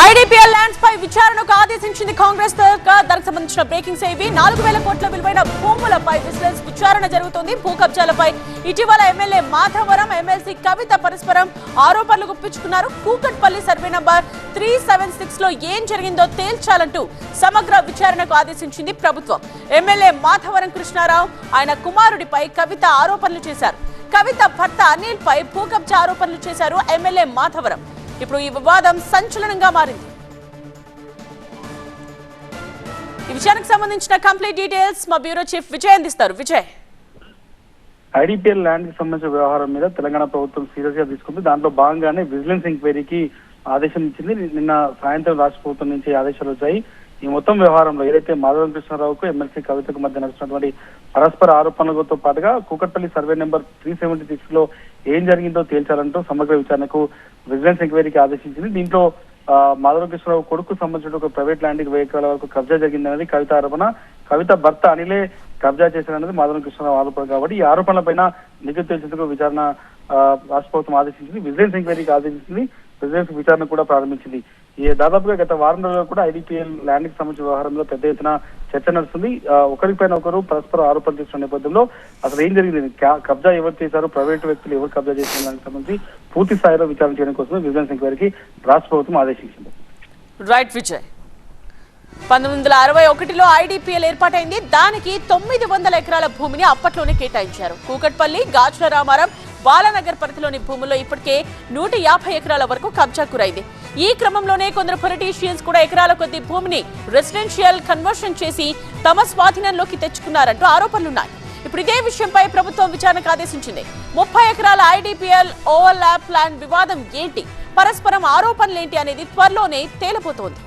IDPL lands పై విచారణకు ఆదేశించింది కాంగ్రెస్ దానికి సంబంధించిన బ్రేకింగ్ ఇవి నాలుగు వేల కోట్ల విలువైన భూములపై విజిలెన్స్ విచారణ జరుగుతుంది. భూ కబ్జాలపై ఇటీవల ఎమ్మెల్యే మాధవరం ఎమ్మెల్సీ కవిత పరస్పరం ఆరోపణలు గుప్పించుకున్నారు. Kukatpally survey number three seven సిక్స్లో ఏం జరిగిందో తేల్చాలంటూ సమగ్ర విచారణకు ఆదేశించింది ప్రభుత్వం. ఎమ్మెల్యే మాధవరం కృష్ణారావు ఆయన కుమారుడిపై కవిత ఆరోపణలు చేశారు. కవిత భర్త అనిల్ పై భూ కబ్జా ఆరోపణలు చేశారు ఎమ్మెల్యే మాధవరం. ఇప్పుడు ఈ వివాదం సంచలనంగా మారింది. ఈ విషయానికి సంబంధించిన కంప్లీట్ డీటెయిల్స్ మా బ్యూరో చీఫ్ విజయ్ అందిస్తారు. విజయ్. ఐడిపిఎల్ ల్యాండ్కి సంబంధించిన వ్యవహారం మీద తెలంగాణ ప్రభుత్వం సీరియస్గా తీసుకుంది. దాంట్లో భాగంగానే విజిలెన్స్ ఎంక్వైరీకి ఆదేశం ఇచ్చింది. నిన్న సాయంత్రం రాష్ట్ర ప్రభుత్వం నుంచి ఆదేశాలు వచ్చాయి. ఈ మొత్తం వ్యవహారంలో ఏదైతే మాధవరం కృష్ణారావుకు ఎమ్మెల్సీ కవితకు మధ్య నడిచినటువంటి పరస్పర ఆరోపణలతో పాటుగా Kukatpally survey number three seventy సిక్స్లో ఏం జరిగిందో తేల్చాలంటూ సమగ్ర విచారణకు విజిలెన్స్ ఎంక్వైరీకి ఆదేశించింది. దీంట్లో మాధవ కృష్ణరావు కొడుకు సంబంధించిన ఒక ప్రైవేట్ ల్యాండ్ వెయ్యి ఎకరాల వరకు కబ్జా జరిగిందనేది కవిత ఆరోపణ కవిత భర్త అనిలే కబ్జా చేశారనేది మాధవ కృష్ణరావు ఆరోపణ కాబట్టి ఈ ఆరోపణలపైన నిజం తెలిసేందుకు విచారణ రాష్ట్ర ప్రభుత్వం ఆదేశించింది. విజిలెన్స్ ఎంక్వైరీకి ఆదేశించింది. విజిలెన్స్ విచారణ కూడా ప్రారంభించింది. ఈ దాదాపుగా గత వారం రోజుల్లో కూడా ఐడిపిఎల్ ల్యాండ్కి సంబంధించిన వ్యవహారంలో పెద్ద ఎత్తున చర్చ నడుస్తుంది. ఆ, ఒకరిపైన ఒకరు పరస్పరం ఆరోపణలు చేస్తున్న నేపథ్యంలో అసలు ఏం జరిగింది? కబ్జా ఎవరు చేశారు? ప్రైవేటు వ్యక్తులు ఎవరు కబ్జా చేసిన దానికి సంబంధించి పూర్తి స్థాయిలో విచారణ చేయడం కోసం విజిలెన్స్ ఎంక్వైరీకి రాష్ట్ర ప్రభుత్వం ఆదేశించింది. రైట్ విజయ్. పంతొమ్మిది వందల అరవై ఒకటిలో ఐడిపిఎల్ ఏర్పాటైంది. దానికి తొమ్మిది వందల ఎకరాల భూమిని అప్పట్లోనే కేటాయించారు. కూకట్పల్లి గాజుల రామారం బాలానగర్ పరిధిలోని భూముల్లో ఇప్పటికే నూట యాభై ఎకరాల వరకు కబ్జా గురైంది. ఈ క్రమంలోనే కొందరు పొలిటీషియన్స్ కూడా ఎకరాల కొద్ది భూమిని రెసిడెన్షియల్ కన్వర్షన్ చేసి తమ స్వాధీనంలోకి తెచ్చుకున్నారంటూ ఆరోపణలున్నాయి. ఇప్పుడు ఇదే విషయంపై ప్రభుత్వం విచారణకు ఆదేశించింది. ముప్పై ఎకరాల ఐడిపిఎల్ ఓవర్ ల్యాప్ ప్లాన్ వివాదం ఏంటి? పరస్పరం ఆరోపణలేంటి అనేది త్వరలోనే తేలిపోతోంది.